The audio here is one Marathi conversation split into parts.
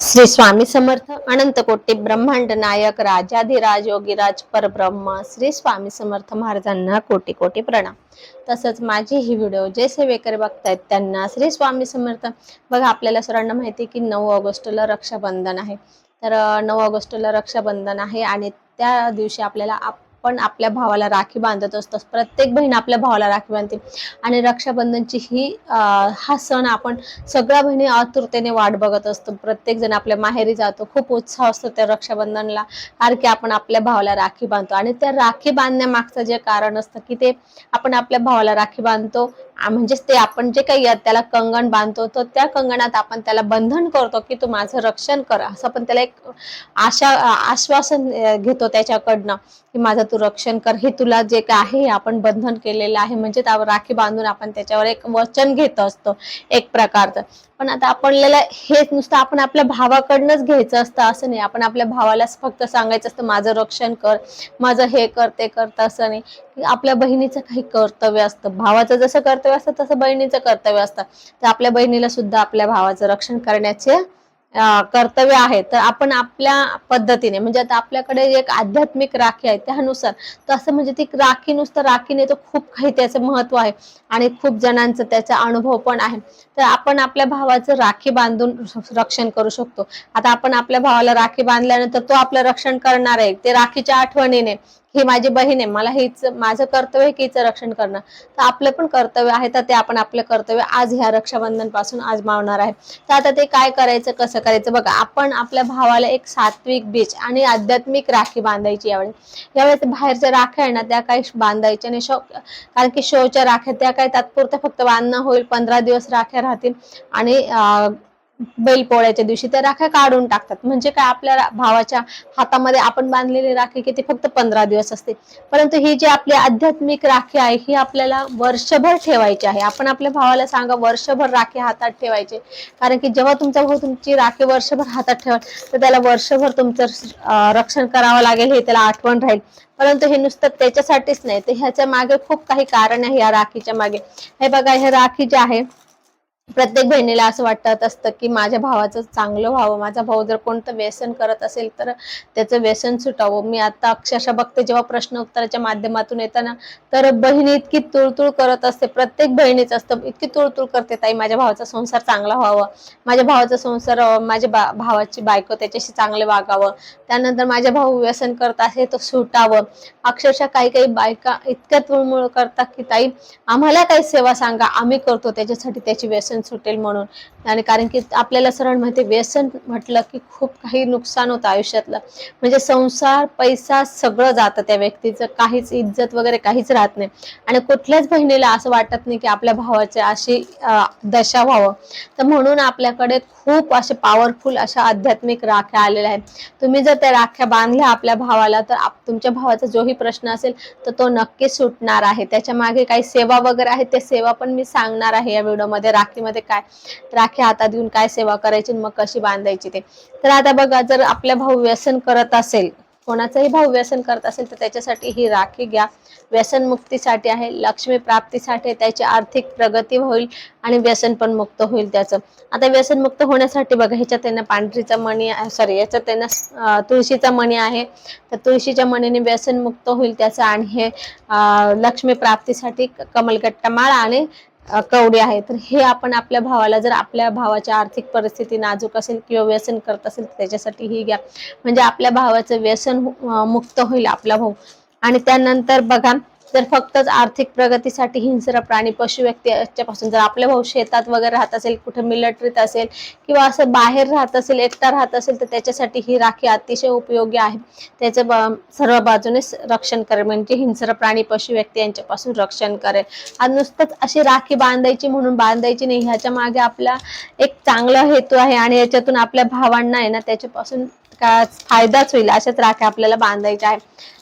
श्री स्वामी समर्थ अनंत कोटी ब्रह्मांड नायक राजाधिराज योगीराज परब्रह्म श्री स्वामी समर्थ महाराजांना कोटी कोटी प्रणाम. तसंच माझी ही व्हिडिओ जे सेवेकरी बघतायत त्यांना श्री स्वामी समर्थ. बघा आपल्याला सर्वांना माहिती आहे की नऊ ऑगस्टला रक्षाबंधन आहे. तर नऊ ऑगस्टला रक्षाबंधन आहे आणि त्या दिवशी आपल्याला आपण आपल्या भावाला राखी बांधत असतो. प्रत्येक बहीण आपल्या भावाला राखी बांधते. आणि रक्षाबंधनची ही हा सण आपण सगळ्या बहिणी आतुरतेने वाट बघत असतो. प्रत्येक जण आपल्या माहेरी जातो. खूप उत्साह असतो त्या रक्षाबंधनला. कारण की आपण आपल्या भावाला राखी बांधतो. आणि त्या राखी बांधण्यामागचं जे कारण असतं की ते आपण आपल्या भावाला राखी बांधतो. म्हणजेच ते आपण जे काही त्याला कंगण बांधतो तर त्या कंगणात आपण त्याला बंधन करतो की तू माझं रक्षण कर. असं आपण त्याला एक आशा आश्वासन घेतो त्याच्याकडनं की माझं तू रक्षण कर. हे तुला जे काय आहे आपण बंधन केलेलं आहे. म्हणजे त्यावर राखी बांधून आपण त्याच्यावर एक वचन घेत असतो. एक प्रकारचं. पण आता आपल्याला हेच नुसतं आपण आपल्या भावाकडनंच घ्यायचं असतं असं नाही. आपण आपल्या भावालाच फक्त सांगायचं असतं माझं रक्षण कर माझं हे कर ते करतं असं नाही. की आपल्या बहिणीचं काही कर्तव्य असतं. भावाचं जसं कर्तव्य असतं तसं बहिणीचं कर्तव्य असतं. तर आपल्या बहिणीला सुद्धा आपल्या भावाचं रक्षण करण्याचे कर्तव्य आहे. तर आपण आपल्या पद्धतीने म्हणजे आता आपल्याकडे एक आध्यात्मिक राखी आहे त्यानुसार तसं म्हणजे ती राखी नुसतं राखीने तर खूप काही त्याचं महत्त्व आहे आणि खूप जणांचं त्याचा अनुभव पण आहे. तर आपण आपल्या भावाचं राखी बांधून रक्षण करू शकतो. आता आपण आपल्या भावाला राखी बांधल्यानंतर तो आपलं रक्षण करणार आहे. ते राखीच्या आठवणीने ही माझी बहीण आहे मला हीच माझं कर्तव्य आहे की हिचं रक्षण करणं. तर आपलं पण कर्तव्य आहे तर ते आपण आपलं कर्तव्य आज ह्या रक्षाबंधनपासून आजमावणार आहे. तर आता ते काय करायचं कसं करायचं बघा आपण आपल्या भावाला एक सात्विक बीज आणि आध्यात्मिक राखी बांधायची यावेळी. यावेळेस बाहेरच्या राख्या आहे ना त्या काही बांधायच्या नाही शो कारण की शोच्या राख्या त्या काही तात्पुरत्या फक्त बांधणं होईल पंधरा दिवस राख्या राहतील. आणि अं, बैलपोळ्याच्या दिवशी त्या राख्या काढून टाकतात. म्हणजे काय आपल्या भावाच्या हातामध्ये आपण बांधलेली राखी की ती फक्त पंधरा दिवस असते. परंतु ही जी आपली आध्यात्मिक राखी आहे ही आपल्याला वर्षभर ठेवायची आहे. आपण आपल्या भावाला सांगा वर्षभर राखी हातात ठेवायचे. कारण की जेव्हा तुमचा भाऊ तुमची राखी वर्षभर हातात ठेवा तर त्याला वर्षभर तुमचं रक्षण करावं लागेल हे त्याला आठवण राहील. परंतु हे नुसतं त्याच्यासाठीच नाही. तर ह्याच्या मागे खूप काही कारण आहे या राखीच्या मागे. हे बघा हे राखी जे आहे प्रत्येक बहिणीला असं वाटत असतं की माझ्या भावाचं चांगलं व्हावं. माझा भाऊ जर कोणतं व्यसन करत असेल तर त्याचं व्यसन सुटावं. मी आता अक्षरशः बघते जेव्हा प्रश्न उत्तराच्या माध्यमातून येताना तर बहिणी इतकी तुळतुळ करत असते. प्रत्येक बहिणीच असतं इतकी तुळतुळ करते ताई माझ्या भावाचा संसार चांगला व्हावा. माझ्या भावाचा संसार माझ्या बा भावाची बायको त्याच्याशी चांगले वागावं. त्यानंतर माझ्या भाऊ व्यसन करत आहे तो सुटावं. अक्षरशः काही काही बायका इतक्या तुळमुळ करतात की ताई आम्हाला काही सेवा सांगा. आम्ही करतो त्याच्यासाठी त्याची व्यसन सुटेल म्हणून. आणि कारण की आपल्याला सरळ माहिती व्यसन म्हटलं की खूप काही नुकसान होतं आयुष्यातलं. म्हणजे संसार पैसा सगळं जातं त्या व्यक्तीचं. काहीच इज्जत वगैरे काहीच राहत नाही. आणि कुठल्याच बहिणीला असं वाटत नाही की आपल्या भावाची अशी दशा व्हावं. तर म्हणून आपल्याकडे खूप असे पॉवरफुल अशा आध्यात्मिक राख्या आलेल्या आहेत. तुम्ही जर त्या राख्या बांधल्या आपल्या भावाला तर आप- तुमच्या भावाचा जोही प्रश्न असेल तर तो नक्की सुटणार आहे. त्याच्यामागे काही सेवा वगैरे आहेत त्या सेवा पण मी सांगणार आहे या व्हिडिओमध्ये राखीमध्ये. काय राखी हातात घेऊन काय सेवा करायची आणि मग कशी बांधायची ते. तर आता बघा जर आपल्या भाऊ व्यसन करत असेल कोणाचाही भाऊ व्यसन करत असेल तर त्याच्यासाठी ही राखी घ्या. व्यसन मुक्तीसाठी आहे लक्ष्मी प्राप्तीसाठी त्याची आर्थिक प्रगती होईल आणि व्यसन पण मुक्त होईल त्याचं. आता व्यसन मुक्त होण्यासाठी बघा ह्याच्यात त्यांना पांढरीचा मणी सॉरी याच्यात त्यांना तुळशीचा मणी आहे. तर तुळशीच्या मणीने व्यसन मुक्त होईल त्याचं आणि हे लक्ष्मी प्राप्तीसाठी कमलगट्टा माळा आणि कवडे आहे तर हे आपण आपल्या भावाला जर आपल्या भावाच्या आर्थिक परिस्थिती नाजूक असेल किंवा व्यसन करत असेल तर त्याच्यासाठी ही घ्या. म्हणजे आपल्या भावाचं व्यसन मुक्त होईल आपला भाऊ. आणि त्यानंतर बघा जर फक्तच आर्थिक प्रगतीसाठी हिंसर प्राणी पशु व्यक्ती याच्यापासून जर आपल्या भाऊ शेतात वगैरे राहत असेल कुठे मिलिटरीत असेल किंवा असं बाहेर राहत असेल एकटा राहत असेल तर त्याच्यासाठी ही राखी अतिशय उपयोगी आहे. त्याचं सर्व बाजूने रक्षण करेल. म्हणजे हिंसर प्राणी पशु व्यक्ती यांच्यापासून रक्षण करेल. आणि नुसतंच अशी राखी बांधायची म्हणून बांधायची नाही ह्याच्या मागे आपला एक चांगला हेतू आहे आणि याच्यातून आपल्या भावांना आहे ना त्याच्यापासून का फायदाच होईल अशाच राख्या आपल्याला बांधायच्या आहे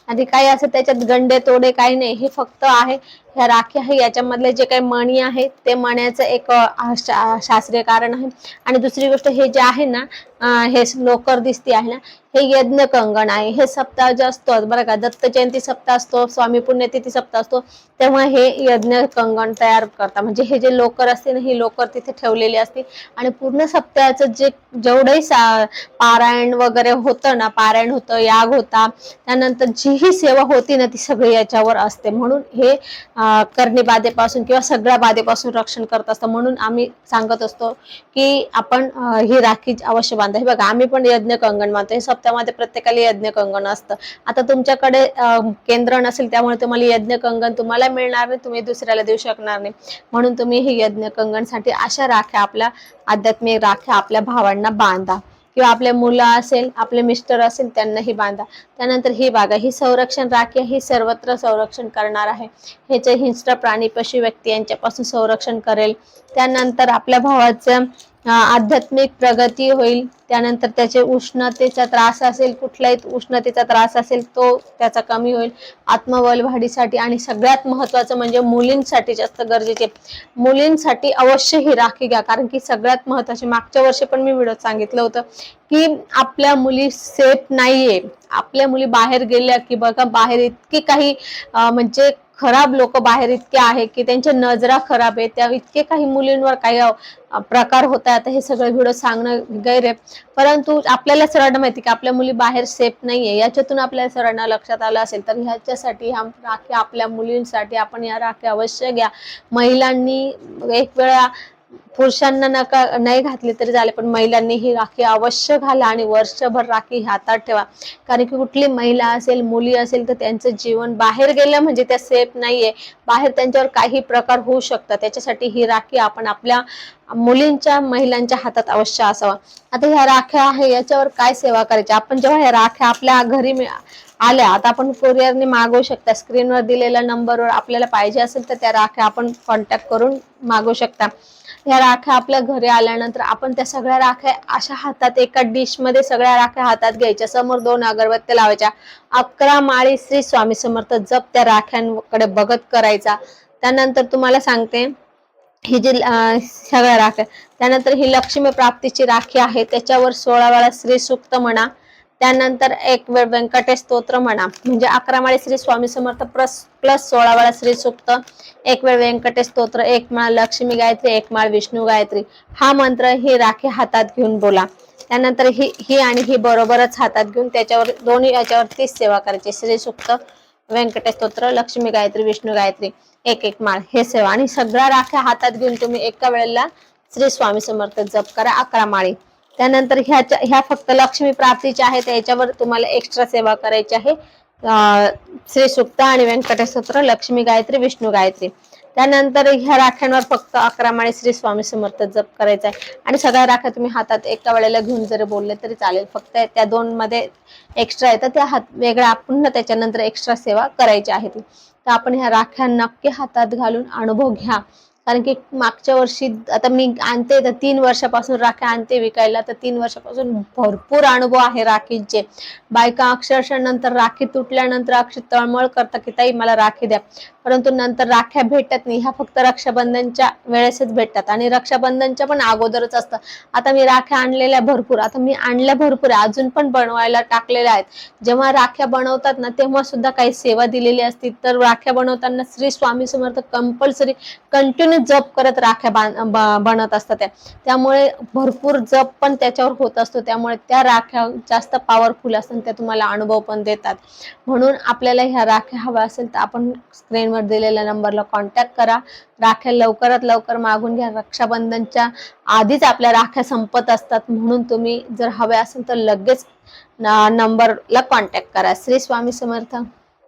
आणि काही असं त्याच्यात गंडे तोडे काही नाही. हे फक्त आहे. ह्या राखी आहे याच्यामधले जे काही मणी आहे ते मण्याचं एक शा- शास्त्रीय कारण आहे. आणि दुसरी गोष्ट हे जे आहे ना हे लोकर दिसते आहे ना हे यज्ञ कंगण आहे. हे सप्ताह जे असतो बरं का दत्त जयंती सप्ताह असतो स्वामी पुण्यतिथी सप्ताह असतो तेव्हा हे यज्ञ कंगण तयार करतात. म्हणजे हे जे लोकर असते ना ही लोकर तिथे ठेवलेली असते. आणि पूर्ण सप्ताहाचं जे जेवढंही पारायण वगैरे होतं ना पारायण होतं याग होता त्यानंतर जी ही सेवा होती ना ती सगळी याच्यावर असते. म्हणून हे करणी बाधेपासून किंवा सगळ्या बाधेपासून रक्षण करत असतं. म्हणून आम्ही सांगत असतो की आपण ही राखी अवश्य बांधा हे बघा आम्ही पण यज्ञ कंगण बांधतो. हे सप्त्यामध्ये प्रत्येकाला यज्ञ कंगण असतं. आता तुमच्याकडे केंद्र नसेल त्यामुळे तुम्हाला यज्ञ कंगण तुम्हाला मिळणार नाही तुम्ही दुसऱ्याला देऊ शकणार नाही. म्हणून तुम्ही हे यज्ञ कंगणसाठी अशा राख्या आपल्या आध्यात्मिक राख्या आपल्या भावांना बांधा. किंवा आपले मुलं असेल आपले मिस्टर असेल त्यांनाही बांधा. त्यानंतर ही बागा ही संरक्षण राखी ही सर्वत्र संरक्षण करणार आहे. हे जे हिंस्र प्राणी पशु व्यक्ती यांच्यापासून संरक्षण करेल. त्यानंतर आपल्या भावाचं आध्यात्मिक प्रगती होईल त्यानंतर त्याचे उष्णतेचा त्रास असेल कुठलाही उष्णतेचा त्रास असेल तो त्याचा कमी होईल. आत्मबल वाढीसाठी आणि सगळ्यात महत्वाचं म्हणजे मुलींसाठी जास्त गरजेचे. मुलींसाठी अवश्य ही राखी घ्या कारण की सगळ्यात महत्त्वाचे मागच्या वर्षी पण मी व्हिडिओ सांगितलं होतं की आपल्या मुली सेफ नाहीये. आपल्या मुली बाहेर गेल्या की बघा बाहेर इतकी काही म्हणजे खराब लोक बाहेर इतके आहे की त्यांच्या नजरा खराब आहे त्या इतके काही मुलींवर काही प्रकार होत आहेत हे सगळं व्हिडिओ सांगणं गैर आहे. परंतु आपल्याला सर्वांना माहिती की? आपल्या मुली बाहेर सेफ नाहीये. याच्यातून आपल्या सर्वांना लक्षात आलं असेल तर ह्याच्यासाठी ह्या राख्या आपल्या मुलींसाठी आपण या राख्या अवश्य घ्या. महिलांनी एक वेळा पुरुषांना नका नाही घातली तरी झाले पण महिलांनी ही राखी अवश्य घाला आणि वर्षभर राखी हातात ठेवा. कारण की कुठली महिला असेल मुली असेल तर त्यांचं जीवन बाहेर गेलं म्हणजे त्या सेफ नाहीये. बाहेर त्यांच्यावर काही प्रकार होऊ शकतात. त्याच्यासाठी ही राखी आपण आपल्या मुलींच्या महिलांच्या हातात अवश्य असावा. आता ह्या राख्या आहे याच्यावर काय सेवा करायची? आपण जेव्हा ह्या राख्या आपल्या घरी आल्या. आता आपण कुरिअरने मागवू शकता. स्क्रीनवर दिलेल्या नंबरवर आपल्याला पाहिजे असेल तर त्या राख्या आपण कॉन्टॅक्ट करून मागवू शकता. ह्या राख्या आपल्या घरी आल्यानंतर आपण त्या सगळ्या राख्या अशा हातात एका डिशमध्ये सगळ्या राख्या हातात घ्यायच्या. समोर दोन अगरबत्त्या लावायच्या. अकरा माळी श्री स्वामी समर्थ जप त्या राख्यांकडे बघत करायचा. त्यानंतर तुम्हाला सांगते ही जी अं, सगळ्या राख्या त्यानंतर ही लक्ष्मी प्राप्तीची राखी आहे. त्याच्यावर सोळा वेळा श्री सुक्त म्हणा. त्यानंतर एक वेळ व्यंकटेश स्तोत्र म्हणा म्हणजे अकरा माळे श्री स्वामी समर्थ प्लस प्लस सोळा वेळा श्री सुक्त एक वेळ व्यंकटेश स्तोत्र एक माळ लक्ष्मी गायत्री एक माळ विष्णू गायत्री. हा मंत्र ही राखी हातात घेऊन बोला. त्यानंतर ही ही आणि ही बरोबरच हातात घेऊन त्याच्यावर दोन्ही याच्यावर तीच सेवा करायची. श्री सुक्त व्यंकटेश स्तोत्र लक्ष्मी गायत्री विष्णू गायत्री एक एक माळ हे सेवा. आणि सगळ्या राख्या हातात घेऊन तुम्ही एका वेळेला श्री स्वामी समर्थ जप करा अकरा माळी त्यानंतर ह्याच्या ह्या फक्त लक्ष्मी प्राप्तीच्या आहेत याच्यावर तुम्हाला एक्स्ट्रा सेवा करायची आहे. श्री सुक्त आणि व्यंकटेश लक्ष्मी गायत्री विष्णू गायत्री. त्यानंतर ह्या राख्यांवर फक्त अकरा माळे श्री स्वामी समर्थ जप करायचा आहे. आणि सगळ्या राख्या तुम्ही हातात एका वेळेला घेऊन जरी बोलले तरी चालेल. फक्त त्या दोन मध्ये एक्स्ट्रा येतं त्या हात वेगळ्या पुन्हा त्याच्यानंतर एक्स्ट्रा सेवा करायची आहे ती तर आपण ह्या राख्या नक्की हातात घालून अनुभव घ्या. कारण की मागच्या वर्षी आता मी आणते तर तीन वर्षापासून राख्या आणते विकायला तर तीन वर्षापासून भरपूर अनुभव आहे राखींचे. बायका अक्षरशः नंतर राखी तुटल्यानंतर अक्षर तळमळ करतात की ताई मला राखी द्या. परंतु नंतर राख्या भेटत नाही. ह्या फक्त रक्षाबंधनच्या वेळेसच भेटतात आणि रक्षाबंधनच्या पण अगोदरच असतं. आता मी राख्या आणलेल्या भरपूर आता मी आणल्या भरपूर आहे अजून पण बनवायला टाकलेल्या आहेत. जेव्हा राख्या बनवतात ना तेव्हा सुद्धा काही सेवा दिलेली असती. तर राख्या बनवताना श्री स्वामी समर्थ कंपल्सरी कंटिन्यू जप करत राख्या ब- बनत असतात त्या. त्यामुळे भरपूर जप पण त्याच्यावर होत असतो. त्यामुळे त्या राख्या जास्त पॉवरफुल असतात त्या तुम्हाला अनुभव पण देतात. म्हणून आपल्याला ह्या राख्या हव्या असेल तर आपण स्क्रीनवर दिलेल्या नंबरला कॉन्टॅक्ट करा. राख्या लवकरात लवकर मागून घ्या. रक्षाबंधनच्या आधीच आपल्या राख्या संपत असतात. म्हणून तुम्ही जर हव्या असेल तर लगेच नंबरला कॉन्टॅक्ट करा. श्री स्वामी समर्थ.